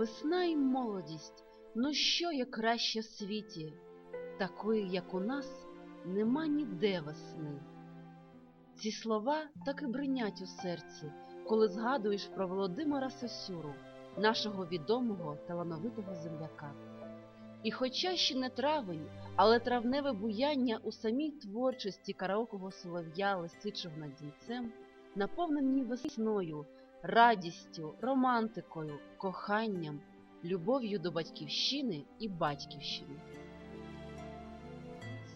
Весна і молодість, ну що є краще в світі? Такої, як у нас, нема ніде весни. Ці слова так і бринять у серці, коли згадуєш про Володимира Сосюру, нашого відомого талановитого земляка. І хоча ще не травень, але травневе буяння у самій творчості караокого солов'я лисичого над дінцем наповнені весною, радістю, романтикою, коханням, любов'ю до батьківщини і батьківщини.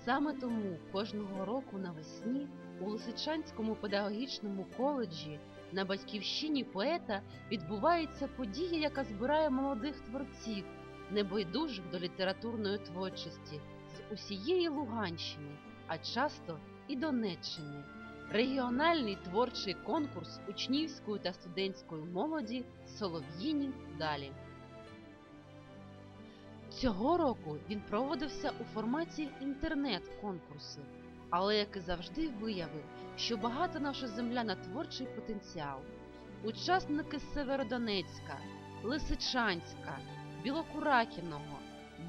Саме тому кожного року навесні у Лисичанському педагогічному коледжі на батьківщині поета відбувається подія, яка збирає молодих творців, небайдужих до літературної творчості з усієї Луганщини, а часто і Донеччини. Регіональний творчий конкурс учнівської та студентської молоді Солов'їні далі. Цього року він проводився у форматі інтернет-конкурсу, але, як і завжди, виявив, що багато наша земля на творчий потенціал. Учасники Северодонецька, Лисичанська, Білокуракіного,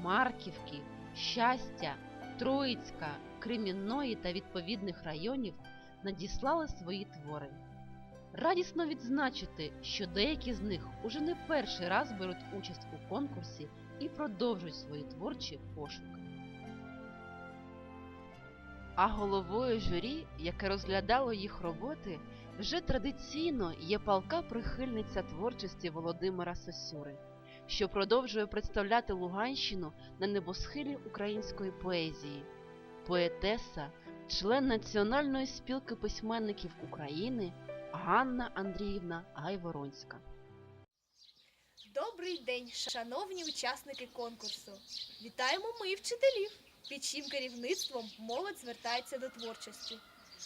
Марківки, Щастя, Троїцька, Кремінної та відповідних районів надіслали свої твори. Радісно відзначити, що деякі з них уже не перший раз беруть участь у конкурсі і продовжують свої творчі пошуки. А головою журі, яке розглядало їх роботи, вже традиційно є палка прихильниця творчості Володимира Сосюри, що продовжує представляти Луганщину на небосхилі української поезії, поетеса, член Національної спілки письменників України Ганна Андріївна Гайворонська. Добрий день, шановні учасники конкурсу. Вітаємо ми вчителів, під чим керівництвом молодь звертається до творчості.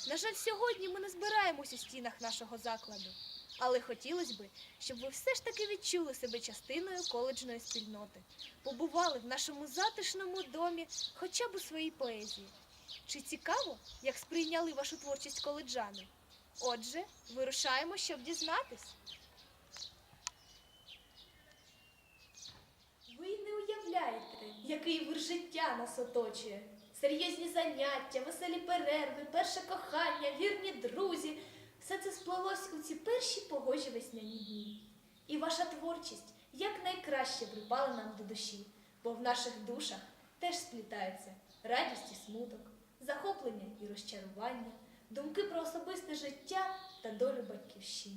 На жаль, сьогодні ми не збираємось у стінах нашого закладу, але хотілося б, щоб ви все ж таки відчули себе частиною коледжної спільноти, побували в нашому затишному домі хоча б у своїй поезії. Чи цікаво, як сприйняли вашу творчість коледжани? Отже, вирушаємо, щоб дізнатись. Ви не уявляєте, який вир життя нас оточує. Серйозні заняття, веселі перерви, перше кохання, вірні друзі. Все це сплелось у ці перші погожі весняні дні. І ваша творчість якнайкраще припала нам до душі, бо в наших душах теж сплітаються радість і смуток, захоплення і розчарування, думки про особисте життя та долю батьківщини.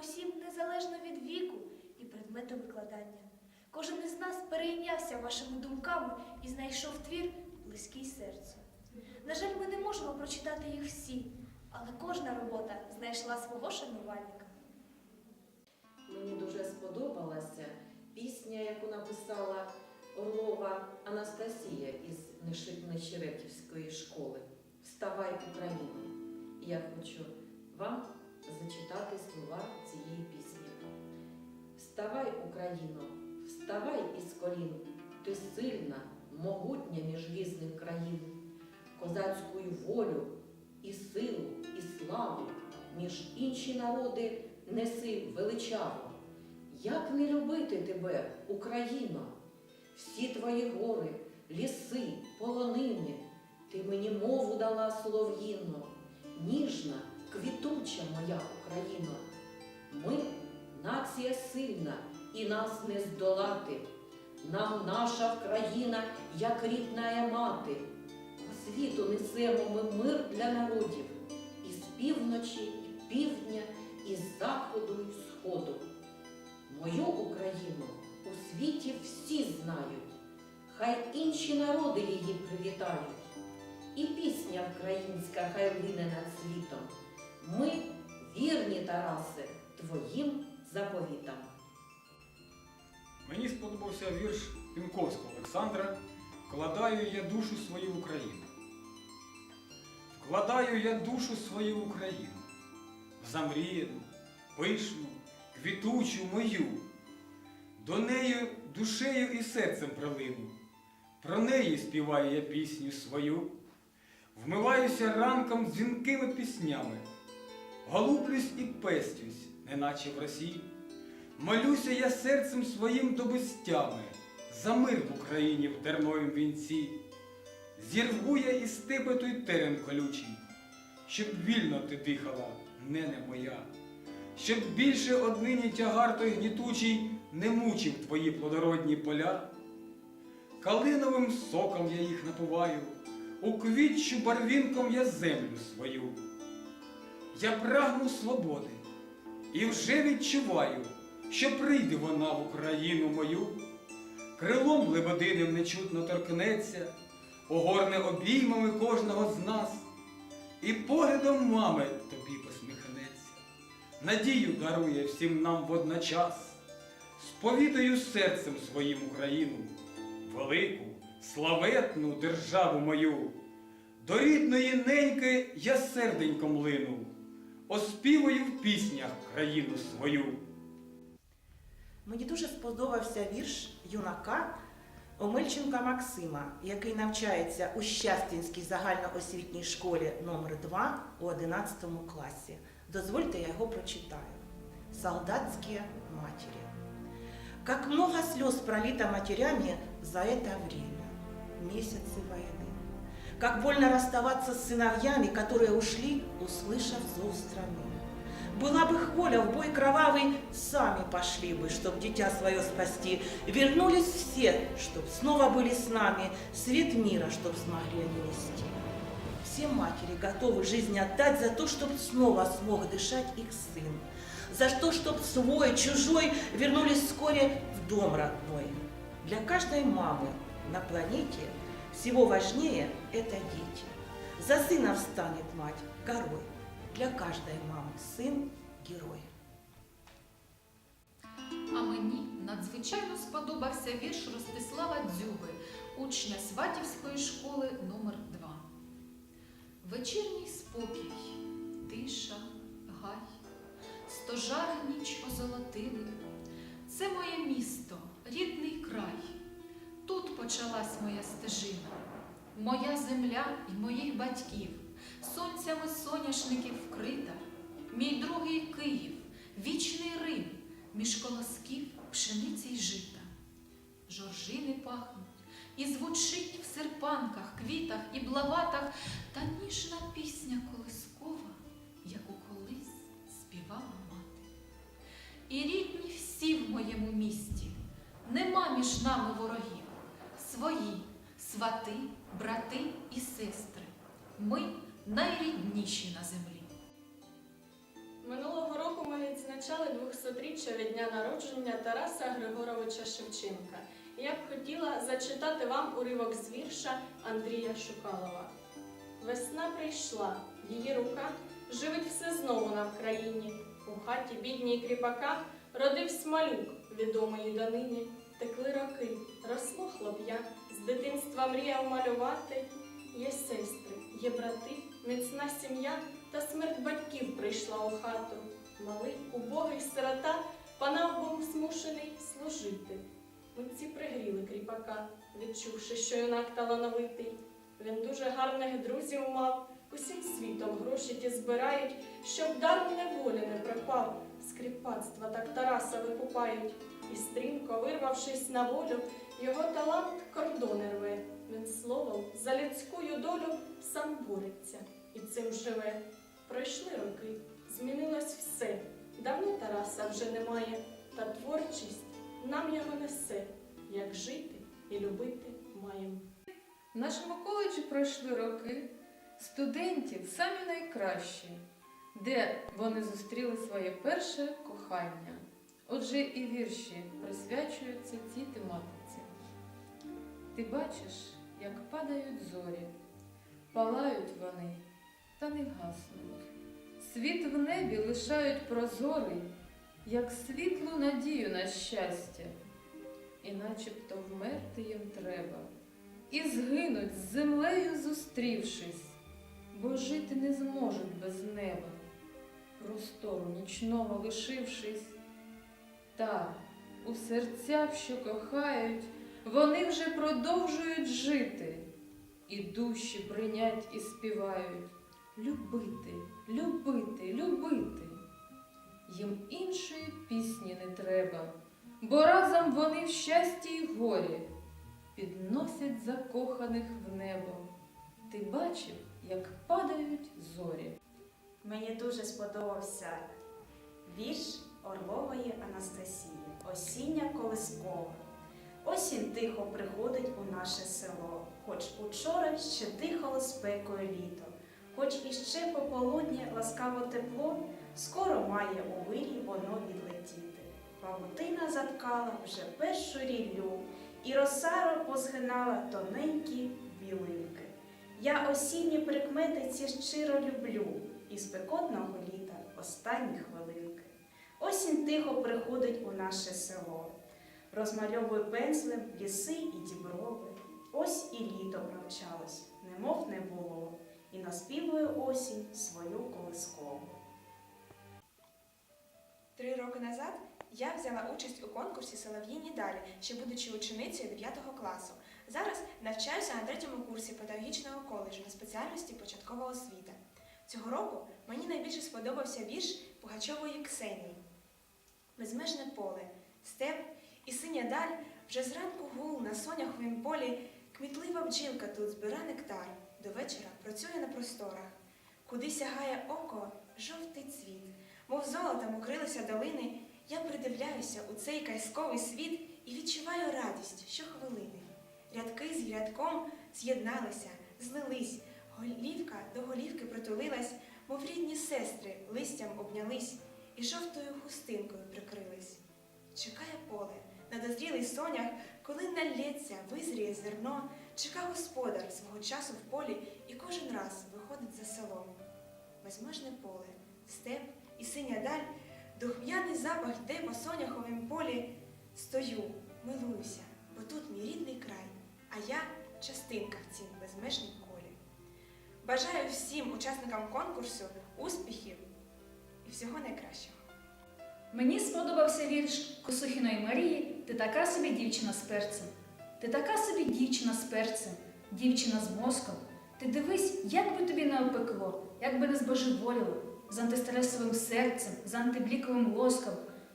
Усім незалежно від віку і предмету викладання. Кожен із нас перейнявся вашими думками і знайшов твір близький серцю. На жаль, ми не можемо прочитати їх всі, але кожна робота знайшла свого шанувальника. Мені дуже сподобалася пісня, яку написала Орлова Анастасія із Нечеретівської школи Вставай Україна. Я хочу вам зачитати слова цієї пісні. Вставай, Україно, вставай із колін, ти сильна, могутня між різних країн, козацьку волю і силу, і славу між інші народи неси величаво. Як не любити тебе, Україно? Всі твої гори, ліси, полонини, ти мені мову дала солов'їну, ніжна, квітуча моя Україна. Ми нація сильна, і нас не здолати. Нам наша країна, як рідна мати. По світу несемо ми мир для народів, із півночі, і півдня, із заходу, і сходу. Мою Україну у світі всі знають, хай інші народи її привітають. І пісня українська хай лине над світом. Ми вірні, Тарасе, твоїм заповітам. Мені сподобався вірш Пінковського Олександра Вкладаю я душу свою Україну. Вкладаю я душу свою Україну, в замріяну, пишну, квітучу мою. До неї душею і серцем прилину. Про неї співаю я пісню свою. Вмиваюся ранком дзвінкими піснями. Голублюсь і пестюсь, неначе в Росії. Молюся я серцем своїм до безтями за мир в Україні в терновім вінці. Зірву я із тебе той терен колючий, щоб вільно ти дихала, нене моя, щоб більше однині тягар той гнітучий не мучив твої плодородні поля. Калиновим соком я їх напуваю, у квітчу барвінком я землю свою. Я прагну свободи і вже відчуваю, що прийде вона в Україну мою, крилом лебединим нечутно торкнеться, огорне обіймами кожного з нас, і поглядом мами тобі посміхнеться, надію дарує всім нам водночас, сповідаю серцем своїм Україну, велику, славетну державу мою. До рідної неньки я серденьком лину, оспівую в піснях країну свою. Мені дуже сподобався вірш юнака Омельченка Максима, який навчається у Щастинській загальноосвітній школі номер 2 у 11 класі. Дозвольте, я його прочитаю. Солдатские матери. Как много слез пролито матерями за это время, месяцы войны. Как больно расставаться с сыновьями, которые ушли, услышав зов страны. Была бы их воля в бой кровавый, сами пошли бы, чтоб дитя свое спасти. Вернулись все, чтоб снова были с нами, свет мира, чтоб смогли нести. Все матери готовы жизнь отдать за то, чтоб снова смог дышать их сын. За то, чтоб свой, чужой вернулись вскоре в дом родной. Для каждой мамы на планете всего важнее это дети. За сына встанет мать горой. Для каждой мамы сын – герой. А мені надзвичайно сподобався вірш Ростислава Дзюби, учня Сватівської школи номер 2 Вечірній спокій, тиша, гай, стожари ніч озолотили. Це моє місто, рідний край. Почалась моя стежина, моя земля і моїх батьків, сонцями соняшників вкрита, мій другий Київ, вічний Рим, між колосків пшениці й жита. Жоржини пахнуть, і звучить в серпанках, квітах і блаватах та ніжна пісня колискова, яку колись співала мати. І рідні всі в моєму місті, нема між нами ворогів, свої, свати, брати і сестри. Ми найрідніші на землі. Минулого року ми відзначали 200-річчя від дня народження Тараса Григоровича Шевченка. Я б хотіла зачитати вам уривок з вірша Андрія Шукалова. Весна прийшла, її рука живить все знову на Вкраїні. У хаті бідній кріпака родився малюк, відомий і донині. Текли роки, росло хлоп'я, з дитинства мріяв малювати. Є сестри, є брати, міцна сім'я, та смерть батьків прийшла у хату. Малий, убогий сирота, панав був змушений служити. Митці пригріли кріпака, відчувши, що юнак талановитий. Він дуже гарних друзів мав, усім світом гроші ті збирають, щоб дар неволі не пропав. Скріпацтва так Тараса викупають. І стрімко, вирвавшись на волю, його талант кордони рве. Він словом за людськую долю сам бореться і цим живе. Пройшли роки, змінилось все. Давно Тараса вже немає, та творчість нам його несе, як жити і любити маєм. В нашому коледжі пройшли роки студентів самі найкращі, де вони зустріли своє перше кохання. Отже, і вірші присвячуються цій тематиці. Ти бачиш, як падають зорі, палають вони та не гаснуть. Світ в небі лишають прозорий, як світлу надію на щастя, і начебто вмерти їм треба і згинуть з землею зустрівшись, бо жити не зможуть без неба, простору нічного лишившись. Та у серцях, що кохають, вони вже продовжують жити, і душі бринять і співають любити, любити, любити. Їм іншої пісні не треба, бо разом вони в щасті й горі підносять закоханих в небо. Ти бачив, як падають зорі. Мені дуже сподобався вірш Орлової Анастасії Осіння колискова. Осінь тихо приходить у наше село, хоч учора ще дихало спекою літо, хоч іще пополудні ласкаво тепло, скоро має у вирі воно відлетіти. Павутина заткала вже першу ріллю, і роса позгинала тоненькі білинки. Я осінні прикмети ці щиро люблю, і спекотного літа останні хвилинки. Осінь тихо приходить у наше село, розмальовує пензлем ліси і діброви. Ось і літо провчалось, немов не було, і наспівує осінь свою колискову. Три роки назад я взяла участь у конкурсі Солов'їні далі, ще будучи ученицею 9 класу. Зараз навчаюся на третьому курсі педагогічного коледжу на спеціальності початкова освіта. Цього року мені найбільше сподобався вірш Пугачової Ксенії. Безмежне поле, степ і синя даль вже зранку гул на соняховім полі, кмітлива бджілка тут збира нектар, до вечора працює на просторах. Куди сягає око, жовтий цвіт, мов золотом укрилися долини, я придивляюся у цей казковий світ і відчуваю радість щохвилини. Рядки з рядком з'єдналися, злились, голівка до голівки мов рідні сестри листям обнялись і жовтою хустинкою прикрились. Чекає поле, на дозрілий сонях, коли налється, визріє зерно, чека господар свого часу в полі і кожен раз виходить за селом. Безмежне поле, степ і синя даль, духм'яний запах йде по соняховім полі. Стою, милуюся, бо тут мій рідний край, а я частинка в цім безмежнім колі. Бажаю всім учасникам конкурсу успіхів і всього найкращого. Мені сподобався вірш Косухіної Марії Ти така собі дівчина з перцем. Ти така собі дівчина з перцем, дівчина з мозком. Ти дивись, як би тобі не опекло, як би не збожеволіло, з антистресовим серцем, з антибліковим лоском.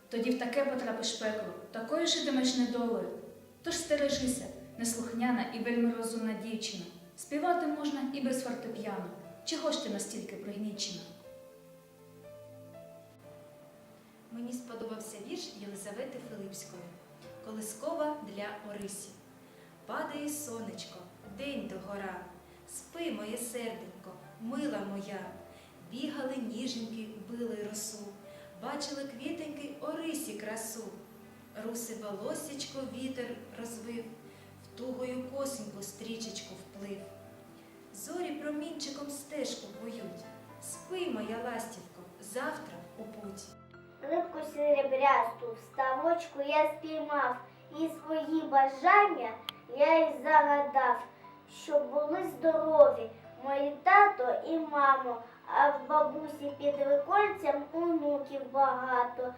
Тоді в таке потрапиш пекло, такою житимеш недолею. Тож стережися, неслухняна і вельми розумна дівчина. Співати можна і без фортепіано. Чого ж ти настільки пригнічена? Мені сподобався вірш Єлизавети Филипської Колискова для Орисі. Падає сонечко, день догора. Спи, моє серденько, мила моя. Бігали ніженьки, били росу, бачили квітеньки Орисі красу. Руси волосечко вітер розвив, тугою косеньку стрічечку вплив. Зорі промінчиком стежку поють. Спи, моя ластівко, завтра у путь. Рибку серебрясту ставочку я спіймав, і свої бажання я й загадав, щоб були здорові мої тато і мамо, а в бабусі під викольцем онуків багато.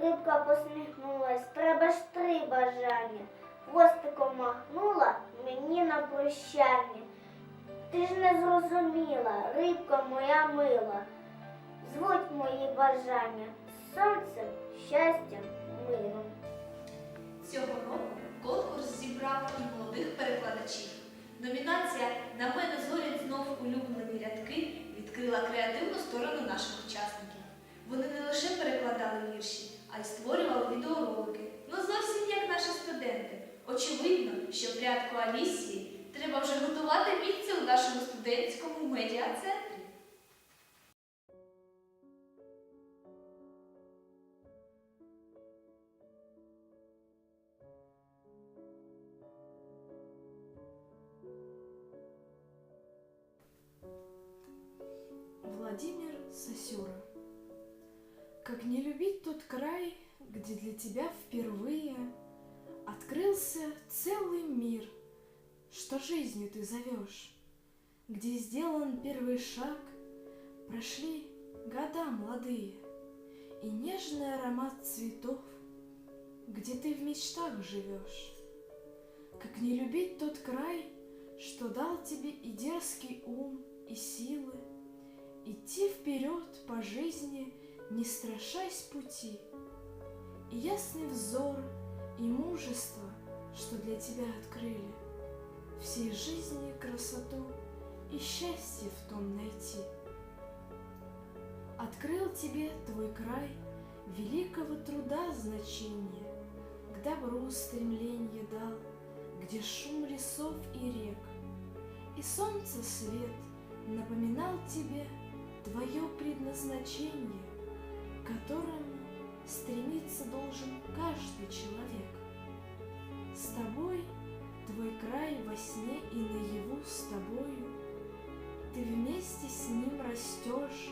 Рибка посміхнулась, треба ж три бажання. Хвостиком махнула мені на прощання. Ти ж не зрозуміла, рибка моя мила. Звуть мої бажання сонцем, щастям, миром. Цього року конкурс зібрав і молодих перекладачів. Номінація На мене зорять знов улюблені рядки відкрила креативну сторону наших учасників. Вони не лише перекладали вірші, а й створювали відеоролики. Ну зовсім як наші студенти. Очевидно, що в ряд коаліції треба вже готувати місце у нашому студентському медіа-центрі. Владимир Сосюра. Как не любить тот край, где для тебя впервые Открылся целый мир, что жизнью ты зовешь, Где сделан первый шаг, прошли года молодые И нежный аромат цветов, где ты в мечтах живешь. Как не любить тот край, что дал тебе и дерзкий ум, и силы, Идти вперед по жизни, не страшась пути, И ясный взор, и мужество, что для тебя открыли, Всей жизни красоту и счастье в том найти. Открыл тебе твой край великого труда значение, К добру стремление дал, где шум лесов и рек, И солнце свет напоминал тебе твое предназначение, к которому стремиться должен каждый человек. С тобой твой край во сне и наяву с тобою, ты вместе с ним растешь,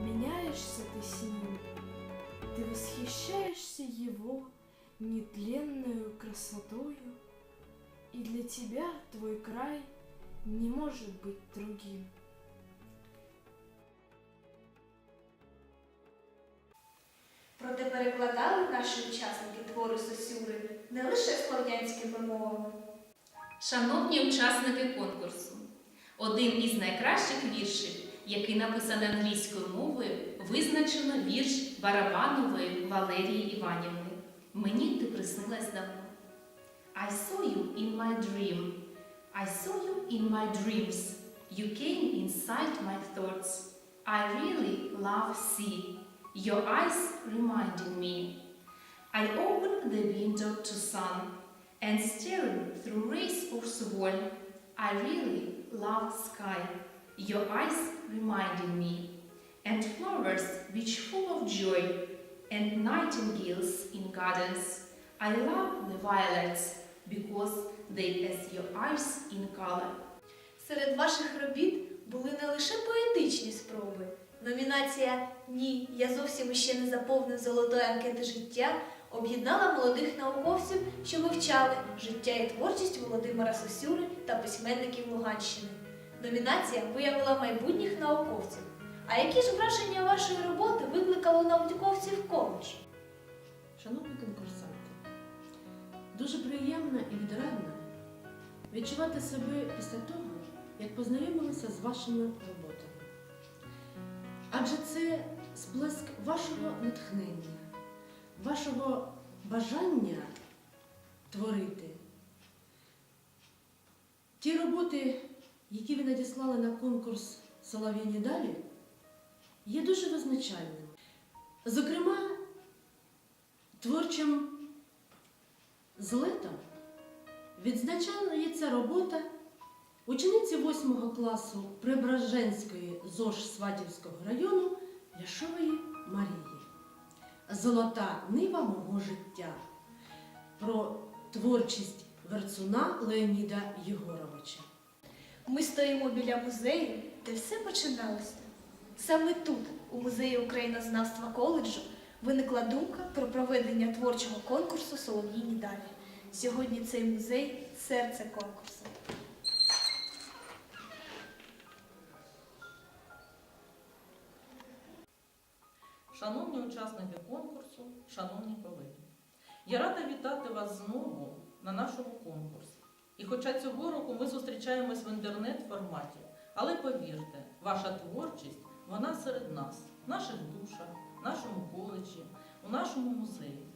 меняешься ты с ним, ты восхищаешься его нетленную красотою, и для тебя твой край не может быть другим. Проте перекладали наші учасники твори Сосюри не лише слов'янськими мовами. Шановні учасники конкурсу, один із найкращих віршів, який написаний англійською мовою, визначено вірш Барабанової Валерії Іванівни. Мені ти приснилась давно. I saw you in my dream. I saw you in my dreams. You came inside my thoughts. I really love sea. Your eyes reminded me. I opened the window to sun and staring through rays of swirl. I really love sky. Your eyes reminded me. And flowers which full of joy and nightingales in gardens. I love the violets because they as your eyes in color. Серед ваших робіт були не лише поетичні спроби. Номінація Ні, я зовсім іще не заповнив золотої анкети життя об'єднала молодих науковців, що вивчали життя і творчість Володимира Сосюри та письменників Луганщини. Номінація виявила майбутніх науковців. А які ж враження вашої роботи викликало науковців коледж? Шановні конкурсанти, дуже приємно і відрадно відчувати себе після того, як познайомилися з вашими роботами. Адже це сплеск вашого натхнення, вашого бажання творити. Ті роботи, які ви надіслали на конкурс Солов'їні далі, є дуже визначальними. Зокрема, творчим злетом відзначається робота учениці 8 класу Преображенської ЗОЖ Сватівського району Ляшової Марії. Золота нива мого життя про творчість Верцуна Леоніда Єгоровича. Ми стоїмо біля музею, де все починалося. Саме тут, у музеї українознавства коледжу, виникла думка про проведення творчого конкурсу Солов'їні далі. Сьогодні цей музей серце конкурсу. Шановні учасники конкурсу, шановні колеги. Я рада вітати вас знову на нашому конкурсі. І хоча цього року ми зустрічаємось в інтернет-форматі, але повірте, ваша творчість вона серед нас, в наших душах, в нашому коледжі, у нашому музеї.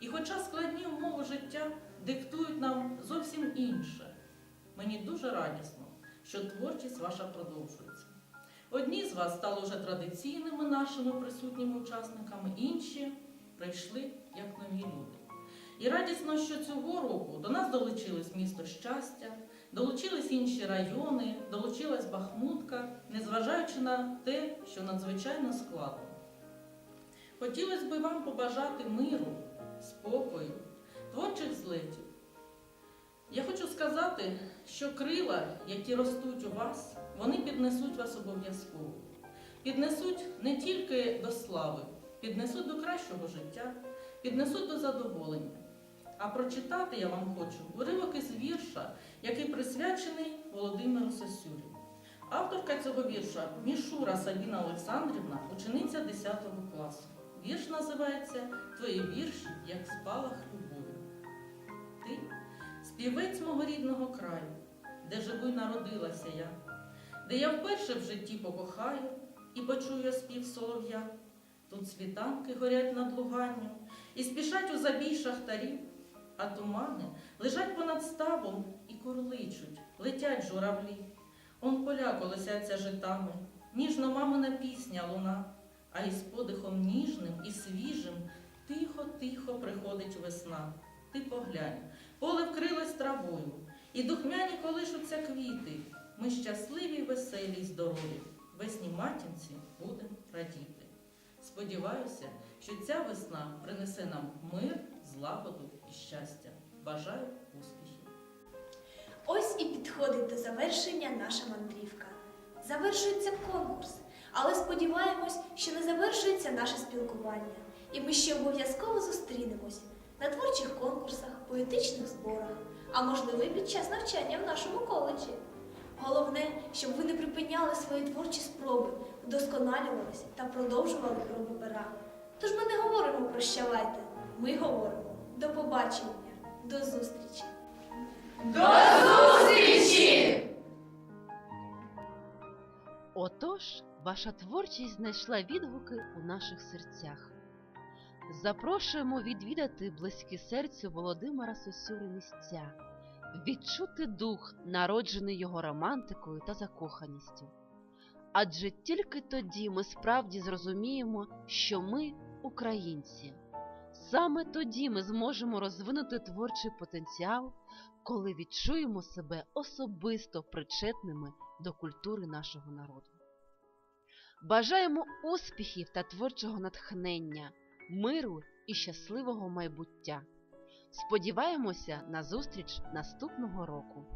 І хоча складні умови життя диктують нам зовсім інше, мені дуже радісно, що творчість ваша продовжується. Одні з вас стали вже традиційними нашими присутніми учасниками, інші прийшли як нові люди. І радісно, що цього року до нас долучились місто щастя, долучились інші райони, долучилась Бахмутка, незважаючи на те, що надзвичайно складно. Хотілося б вам побажати миру, спокою, творчих злетів. Я хочу сказати, що крила, які ростуть у вас, вони піднесуть вас обов'язково. Піднесуть не тільки до слави, піднесуть до кращого життя, піднесуть до задоволення. А прочитати я вам хочу уривок із вірша, який присвячений Володимиру Сосюрі. Авторка цього вірша Мішура Сабіна Олександрівна, учениця 10 класу. Вірш називається Твої вірші, як спалах співець мого рідного краю, де живу й народилася я, де я вперше в житті покохаю і почую спів солов'я. Тут світанки горять над луганню і спішать у забій шахтарів, а тумани лежать понад ставом і курличуть, летять журавлі. Он поля колосяться житами, ніжно мамина пісня луна, а із подихом ніжним і свіжим тихо-тихо приходить весна. Ти поглянь, поле вкрилось травою, і духмяні колишуться квіти. Ми щасливі, веселі, й здорові. Весні матінці будем радіти. Сподіваюся, що ця весна принесе нам мир, злагоду і щастя. Бажаю успіхів! Ось і підходить до завершення наша мандрівка. Завершується конкурс, але сподіваємось, що не завершується наше спілкування. І ми ще обов'язково зустрінемось на творчих конкурсах, поетичних зборах, а можливо і під час навчання в нашому коледжі. Головне, щоб ви не припиняли свої творчі спроби, вдосконалювалися та продовжували проби пера. Тож ми не говоримо прощавайте, ми говоримо до побачення, до зустрічі. До зустрічі! Отож, ваша творчість знайшла відгуки у наших серцях. Запрошуємо відвідати близькі серцю Володимира Сосюри місця, відчути дух, народжений його романтикою та закоханістю. Адже тільки тоді ми справді зрозуміємо, що ми українці. Саме тоді ми зможемо розвинути творчий потенціал, коли відчуємо себе особисто причетними до культури нашого народу. Бажаємо успіхів та творчого натхнення, миру і щасливого майбуття. Сподіваємося на зустріч наступного року.